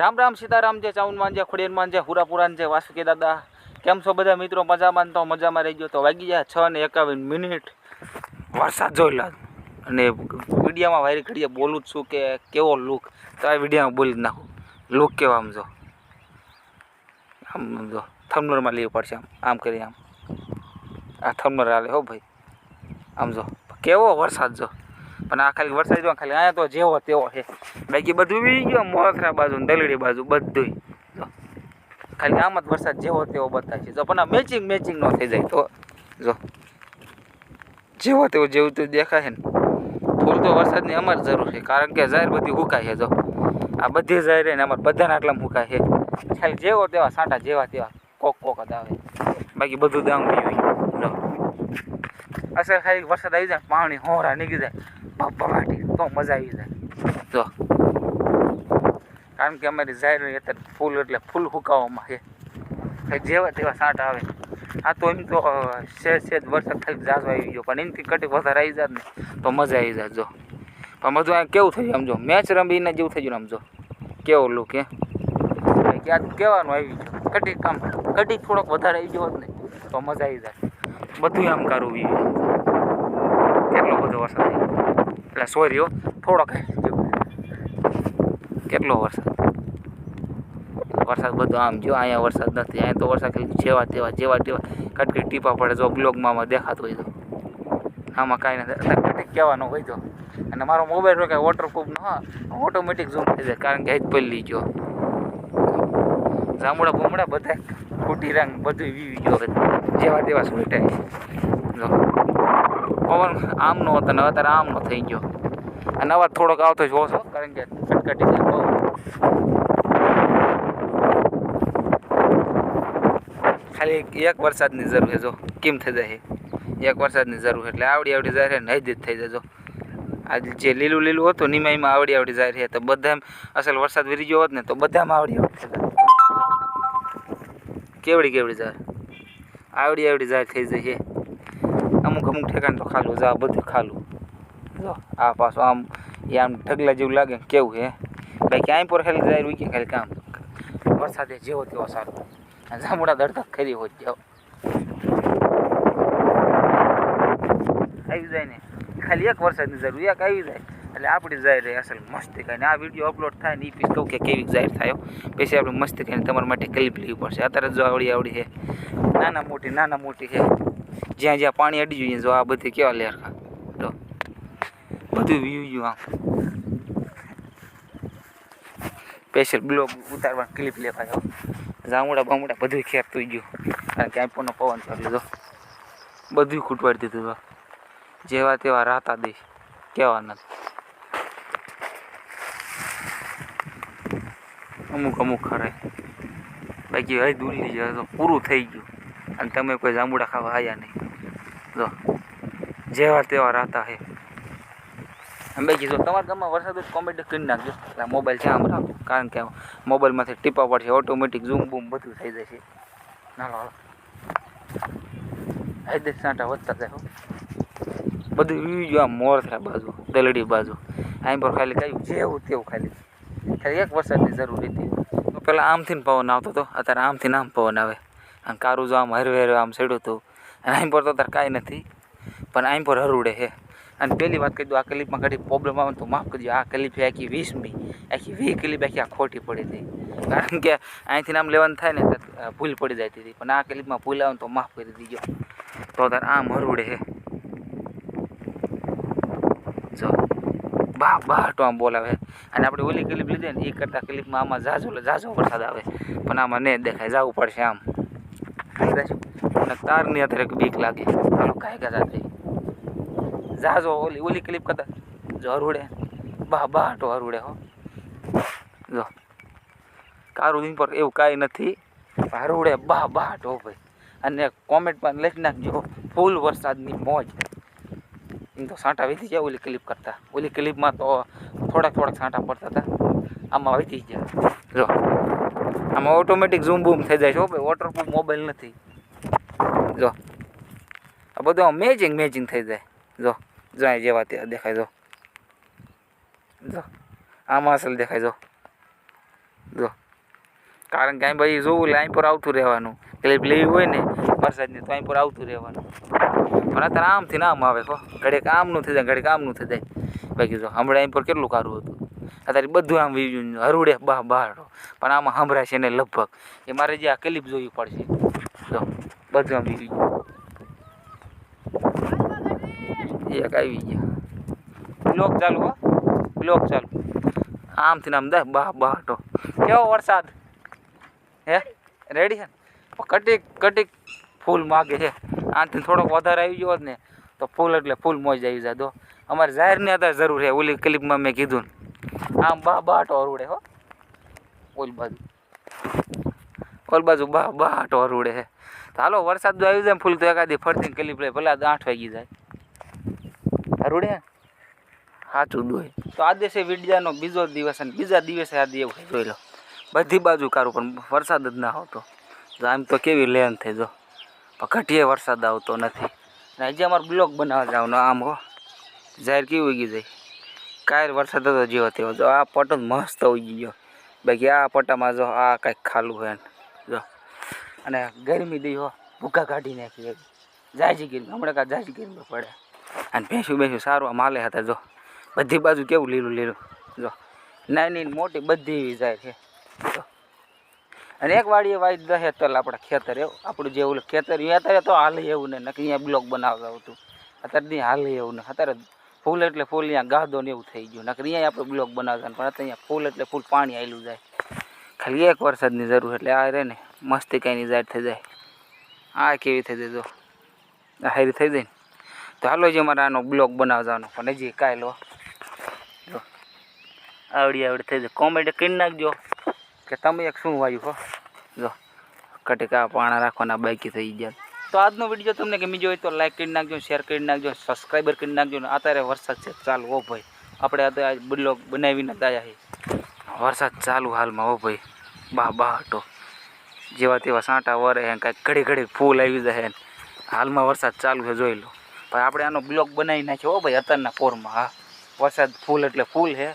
રામ રામ સીતારામ જે ચાઉન માંજે ખોડિયારમાં માંજે હુરાપુરાન જે વાસુકી દાદા. કેમ છો બધા મિત્રો? મજામાં તો મજામાં રહી ગયો તો વાગી ગયા છ ને એકાવન મિનિટ. વરસાદ જોઈ લો. અને વિડીયામાં વાયરી ઘડીએ બોલું જ છું કે કેવો લુક તો આ વિડીયામાં બોલી નાખું. લુક કેવો આમ જો. આમ જો. થમનરમાં લેવું પડશે આમ. આમ કરી આમ. આ થમનર હાલે હો ભાઈ. આમ જો. કેવો વરસાદ જો. પણ આ ખાલી વરસાદ જો ખાલી અહીંયા તો જેવો તેવો છે. બાકી બધું બી ગયો મોથરા બાજુ ને દલડી બાજુ બધુંય. જો. ખાલી આમ જ વરસાદ જેવો તેવો બતાવે છે. જો, પણ આ મેચિંગ મેચિંગ ન થઈ જાય તો. જો. જેવો તેવો જેવું તેવું દેખાય છે ને. થોડું તો વરસાદની અમારે જરૂર છે. કારણ કે જાહેર બધી હુકાય છે, જો. આ બધી જાહેર ને અમારે બધાના આટલામાં હુકાય છે. ખાલી જેવો તેવા, સાંટા જેવા તેવા. કોક કોક જ આવે. બાકી બધું દામ ગયું જો. અસર ખાલી વરસાદ આવી જાય પાણી હોરા નીકળી જાય. ભભવાટી તો મજા આવી જાય. જો. કારણ કે અમારી જાહેર અત્યારે ફૂલ એટલે ફૂલ હુકાવામાં છે. જેવા તેવા સાંઠ આવે. આ તો એમ તો સેજ સેજ વરસાદ ખાલી જાજો આવી ગયો. પણ એમથી કટી વધારે આવી જાય ને તો મજા આવી જાય જો. પણ બધું આ કેવું થઈ ગયું આમ જો? મેચ રમીને જેવું થઈ ગયું આમ જો? કેવો લુક હે? કે આ કહેવાનું આવી ગયું. કટી કામ કટી થોડોક વધારે આવી ગયો હોત ને, તો મજા આવી જાય બધું આમ કરવું ઈ કેટલો બધો વરસાદ આવી ગયો એટલે સોરી હો થોડોક કેટલો વરસાદ? વરસાદ બધો આમ જો અહીંયા વરસાદ નથી, અહીંયા તો વરસાદ જેવા તેવા જેવા તેવા. કટકી ટીપા પડે જો બ્લોગમાં દેખાતો હોય તો. આમાં કાંઈ નથી. અત્યારે કહેવાનો હોય તો. અને મારો મોબાઈલ કાંઈ વોટરપ્રૂફ ન ઓટોમેટિક ઝૂમ થઈ જાય. કારણ કે જ પલ્લી ગયો. જાંબુડા બુમડા બધા ખોટી રંગ બધું વીવી ગયો જેવા તેવા સુટાય જો. પવન આમનો હતો ને અત્યારે આમનો થઈ ગયો. અને અવાજ થોડોક આવતો જ હોશો કારણ કે ખટખટી છે ખાલી એક- વરસાદની જરૂર છે જો, કેમ થઈ જાય એક વરસાદની જરૂર એટલે આવડી આવડી જાય છે નહીં જ થઈ જાય જો. આજે જે લીલું લીલું હતું નિમાઈમાં આવડી આવડી જાય છે, તો બધા અસલ વરસાદ વીરી ગયો હોત ને તો બધામાં આવડી આવડી કેવડી કેવડી જાય? આવડી આવડી જાય, થઈ છે. અમુક અમુક ઠેકાણ તો ખાલું જા બધું ખાલું. જો. આ પાછું આમ એ આમ ઢગલા જેવું લાગે ને કેવું હે? ભાઈ ક્યાંય પર ખાલી જાય રૂકી ખાલી કામ. વરસાદે જેવો તેવો સારો. જામુડા જાંબુડા ખરી હોય જાવ આવી જાય ને. ખાલી એક વરસાદની જરૂર એક આવી જાય. એટલે આપણી જાય રહે અસલ મસ્તી કરીને આ વીડિયો અપલોડ થાય ને એ પીસ કહું કે કેવી જાહેર થાય પછી આપણે મસ્તી કરીને તમારા માટે ક્લિપ લેવી પડશે. અત્યારે જો આવડી આવડી છે. નાના મોટી નાના મોટી છે. જ્યાં જ્યાં પાણી અડી જોઈએ જો આ બધી કેવા લેરખા. તો બધું વ્યૂ ગયું આમ. સ્પેશિયલ બ્લોગ ઉતારવાની ક્લિપ લેવા જાવ જામુડા બામુડા બધું ખેર તું ગયું. કારણ કે આઈફોનનો પવન કરી લીધો બધું ખૂટવાડી દીધું તો જેવા તેવા રાતા દઈશ કેવા નથી. અમુક અમુક ખરાય. બાકી હવે દૂરની જાય તો પૂરું થઈ ગયું. અને તમે કોઈ જાંબુડા ખાવા આવ્યા નહીં. જો, જેવા તેવા રાતા હે. અમે કીધું જો, તમારા ગામમાં વરસાદ હોય કોમેડી કરી નાખજો. એટલે મોબાઈલ છે આમ રાખો. કારણ કે મોબાઈલમાંથી ટીપા પડશે ઓટોમેટિક ઝૂમ બૂમ બધું થઈ જશે ના હાલો હાઈદે સાંટા વધતા જાય બધું વી જો આમ મોરથરા બાજુ, દલડી બાજુ. અહીં પર ખાલી કહ્યું જેવું તેવું ખાલી. ખાલી એક વરસાદની જરૂર હતી. પહેલાં આમથી પવન આવતો હતો અત્યારે આમથી આમ પવન આવે. અને કારું જો આમ હરવે હરવે આમ ચડ્યું હતું. અને આમ પર તો અત્યારે કાંઈ નથી, પણ આમ પર હરુડે હે અને પહેલી વાત કહી દઉં, આ ક્લિપમાં ઘણી પ્રોબ્લેમ આવે તો માફ કરજો, આ ક્લિપ છે આખી વીસમી આખી વીસ ક્લિપ આખી આ ખોટી પડી હતી. કારણ કે અહીંથી નામ લેવાનું થાય ને ભૂલ પડી જતી હતી. પણ આ ક્લિપમાં ભૂલ આવે તો માફ કરી દીજો. તો તાર આમ હરુડે હે જો, બા બા તો આમ બોલાવે. અને આપણે ઓલી ક્લિપ લીધી ને એ કરતાં ક્લિપમાં આમાં ઝાઝો જાજો વરસાદ આવે. પણ આમાં ને દેખાય, જવું પડશે આમ. અને તારની અત્યારે એક બીક લાગે. ચાલો કાંઈ કદા થઈ ઝાઝો ઓલી ઓલી ક્લિપ કરતા. જો હરુડે. બા બા તો હરુડે, હો. જો. કારું દિન પર એવું કાંઈ નથી. હરુડે, બા બા તો ભાઈ. અને કોમેન્ટમાં લખી નાખજો, ફૂલ વરસાદની મોજ. એમ તો સાંટા વીતી જાય ઓલી ક્લિપ કરતાં. ઓલી ક્લિપમાં તો થોડાક થોડાક સાંટા પડતા હતા. આમાં વીતી જાય જો. આમાં ઓટોમેટિક ઝૂમ બૂમ થઈ જાય છે ભાઈ વોટરપ્રૂફ મોબાઈલ નથી. જો. આ બધું મેચિંગ મેચિંગ થઈ જાય. જો જો અહીં જેવા ત્યાં દેખાય, જો. જો, આમાં અસલ દેખાય, જો. જો. કારણ કે અહીં ભાઈ જોવું અહીં પર આવતું રહેવાનું. ક્લિપ લેવી હોય ને, વરસાદની તો અહીં પર આવતું રહેવાનું. પણ અત્યારે આમથી ના આમ આવે, હો. ઘડીક આમનું થઈ જાય, ઘડીક આમનું થઈ જાય. બાકી જો, હમણાં અહીં પર કેટલું કારું હતું? અત્યારે બધું આમ વી- હરુડે બા બહાર પણ આમાં સંભળાશે છે ને લગભગ. એ મારે જે આ ક્લિપ જોવી પડશે. જો બધું આમ વી એક આવી ગયા. બ્લોક ચાલુ હો. બ્લોક ચાલુ. આમથી આમ દસ બા બહાટો કેવો વરસાદ? હે? રેડી છે ને? કટીક કટીક ફૂલ માગે છે. આનાથી થોડોક વધારે આવી ગયો ને તો ફૂલ એટલે ફૂલ મોજ આવી જાય તો અમારે જાહેરની અત્યારે જરૂર છે. ઓલી ક્લિપમાં મેં કીધું ને. આમ બા બાટો અરુડે હો. ઓલ બાજુ. ઓલ બાજુ બા બાટો છે તો હાલો, વરસાદ જો આવી જાય ફૂલ તો એકાદી ફરતી કલી પડે, ભલે આઠ વાગી જાય. રૂડે? સાચું દોય તો આ દિવસે વિડિયાનો બીજો દિવસ અને બીજા દિવસે આ દેવ જોઈ લો. બધી બાજુ કારું, પણ વરસાદ જ ના હોતો આમ તો કેવી લેન થઈ જો. ઘટીએ વરસાદ આવતો નથી. ને હજી અમારો બ્લોક બનાવવા જવાનો આમ હો. જાહેર કેવું ઉગી જાય? કાંઈ વરસાદ હતો જેવો તેવો. જો આ પટો મસ્ત ઉગી ગયો. બાકી આ પટામાં જો આ કાંઈક ખાલું હોય જો. અને ગરમી દઈ હો. ભૂકા કાઢી નાખી એવી જાજી ગરમી હમણાં કાં જાજી ગરમી પડે અને ભેંસું ભેંસું સારું આ માલે હતા, જો. બધી બાજુ કેવું લીલું લીલું. જો. નાની મોટી બધી એવી જાય છે. અને એક વાડીએ વાઈ દહે તલ આપણા ખેતર એવું. આપણું જે ઓલું ખેતર અત્યારે તો હાલે એવું ને નક્કી અહીંયા બ્લોક બનાવતા હતું અત્યારે હાલે એવું ને અત્યારે ફૂલ એટલે ફૂલ અહીંયા ગાદો ને એવું થઈ ગયું. નકર અહીંયા આપણે બ્લોક બનાવતા પણ અત્યારે અહીંયા ફૂલ એટલે ફૂલ પાણી આવેલું જાય. ખાલી એક વરસાદની જરૂર એટલે આ રહે ને મસ્તી કાંઈની જાહેર થઈ જાય. આ કેવી થઈ જાય જો. હારી થઈ જાય ને. તો હાલો જે મારે આનો બ્લોક બનાવવાનો. પણ હજી કાંઈ લો જો. આવડી આવડી થઈ જાય. કોમેન્ટ કરી નાખજો કે તમે એક શું વાયું હો. જો. કટકા પાણા રાખવાના બાકી થઈ ગયા. તો આજનો વીડિયો તમને ગમી હોય તો લાઈક કરી નાખજો શેર કરી નાખજો સબસ્ક્રાઈબર કરી નાખજો ને અત્યારે વરસાદ છે ચાલુ, ઓ ભાઈ. આપણે અત્યારે બ્લોગ બનાવીને આવ્યા છીએ. વરસાદ ચાલુ હાલમાં, ઓ ભાઈ. બા બા હટો જેવા તેવા સાંટા વરે હે કાંઈક ઘડી ઘડી ફૂલ આવી જાય હાલમાં વરસાદ ચાલુ છે, જોઈ લો. ભાઈ, આપણે આનો બ્લોક બનાવી નાખ્યો હો ભાઈ, અત્યારના પોરમાં. હા, વરસાદ ફૂલ એટલે ફૂલ છે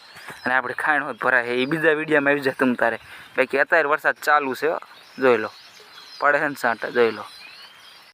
અને આપણે ખાણ હોત ભરાય છે એ બીજા વિડીયામાં આવી જાય તમ તારે. બાકી અત્યારે વરસાદ ચાલુ છે જોઈ લો. પડે છે ને સાંટા, જોઈ લો.